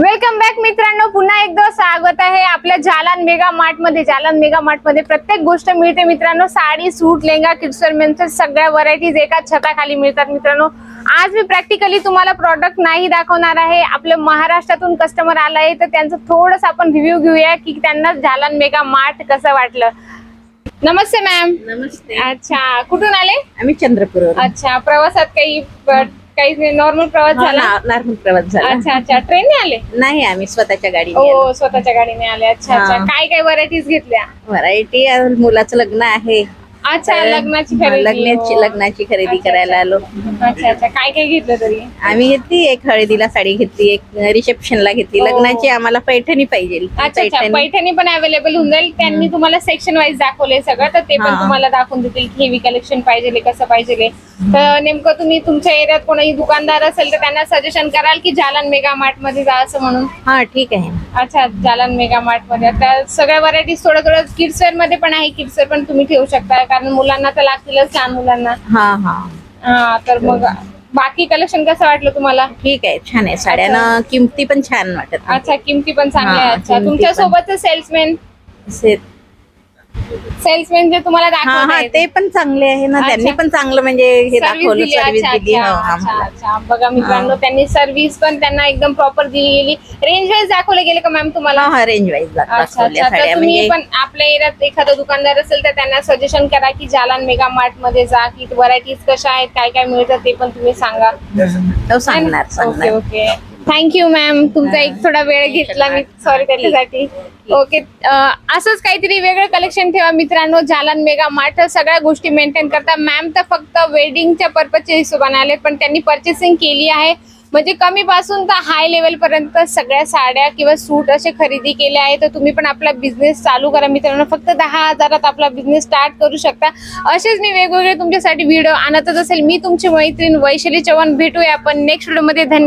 Welcome back मित्रांनो पुन्हा एकदा स्वागत आहे आपल्या जालान मेगा मार्टमध्ये. जालान मेगा मार्टमध्ये प्रत्येक गोष्ट मिळते मित्रांनो. साडी सूट लेंगा किडसर मेन्सर सगळ्या व्हरायटीज एकाच छताखाली मिळतात मित्रांनो. आज मी प्रॅक्टिकली तुम्हाला प्रॉडक्ट नाही दाखवणार आहे. आपल्या महाराष्ट्रातून कस्टमर आला आहे तर त्यांचं थोडस आपण रिव्ह्यू घेऊया की त्यांना झालान मेगा मार्ट कसं वाटलं. नमस्ते मॅम नमस्ते. अच्छा कुठून आले? आम्ही चंद्रपूर अच्छा प्रवासात काही काही नॉर्मल प्रवास झाला? नॉर्मल प्रवास झाला. अच्छा अच्छा. ट्रेनने आले? नाही आम्ही स्वतःच्या गाडीने हो स्वतःच्या गाडीने आले. अच्छा अच्छा. हा. काय काय व्हरायटीज घेतल्या? व्हरायटी मुलाचं लग्न आहे. अच्छा लग्नाची खरेदी. लग्नाची हो. लग्नाची खरेदी करायला आलो. अच्छा अच्छा. काय काय घेतलं तरी? आम्ही घेतली एक हळदीला साडी घेतली एक रिसेप्शनला घेतली. हो. लग्नाची आम्हाला पैठणी पाहिजे. अच्छा अच्छा. पैठणी. पण अवेलेबल होऊन जाईल. त्यांनी तुम्हाला सेक्शन वाईज दाखवले सगळं तर ते पण. तुम्हाला दाखवून देतील की हेवी कलेक्शन पाहिजे कसं पाहिजे तर नेमकं तुम्ही तुमच्या एरियात कोणी दुकानदार असेल तर त्यांना सजेशन कराल की जालन मेगा मार्टमध्ये जा असं म्हणून. हा ठीक आहे. अच्छा जालन मेगा मार्टमध्ये. आता सगळ्या व्हरायटीज थोडं थोडं किड्स वेअरमध्ये पण आहे. किड्स वेअर पण तुम्ही ठेवू शकता. कारण मुलांना तर लागतीलच लहान मुलांना. हा हा. हा तर मग बाकी कलेक्शन कसं वाटलं तुम्हाला? ठीक आहे छान आहे. साड्यानं किमती पण छान वाटत अच्छा किमती पण चांगल्या हा. अच्छा किमती तुमच्या पण. सोबतच सेल्समॅन असे- सेल्समॅन जे तुम्हाला हा हा दाखवत ते पण चांगले आहे ना अच्छा. त्यांनी पण चांगलं म्हणजे हे दाखवलं सर्व्हिस दिली. हो, अच्छा आम्हाला. अच्छा. बघा मित्रांनो त्यांनी सर्व्हिस पण त्यांना एकदम प्रॉपर दिली गेली रेंज वाईज दाखवले गेले का मॅम तुम्हाला? हा हा रेंज वाईज अच्छा दाखवल्या अच्छा. तर साड्या तुम्ही म्हणजे पण आपल्या एरियात एखादं दुकानदार असेल तर त्यांना सजेशन करा की जालान मेगा मार्टमध्ये जा की व्हरायटीज कशा आहेत काय काय मिळतं ते पण तुम्ही सांगा. तो सांगणार ओके सांगणार. ओके थँक्यू मॅम तुमचा एक थोडा वेळ घेतला मी. सॉरी त्याच्यासाठी. ओके असंच काहीतरी वेगळं कलेक्शन ठेवा मित्रांनो. जालन मेगा मार्ट सगळ्या गोष्टी मेंटेन करता. मॅम तर फक्त वेडिंगच्या पर्पजच्या हिशोबाने आले पण त्यांनी पर्चेसिंग केली आहे. म्हणजे कमी पासून तर हाय लेवल पर्यंत सगळ्या साड्या किंवा सूट असे खरेदी केले आहे तर तुम्ही पण आपला बिझनेस चालू करा मित्रांनो. फक्त दहा हजारात आपला बिझनेस स्टार्ट करू शकता. असेच मी वेगवेगळे तुमच्यासाठी व्हिडिओ आणतच असेल. मी तुमची मैत्रीण वैशाली चव्हाण भेटूया आपण नेक्स्ट व्हिडिओमध्ये धन्यवाद.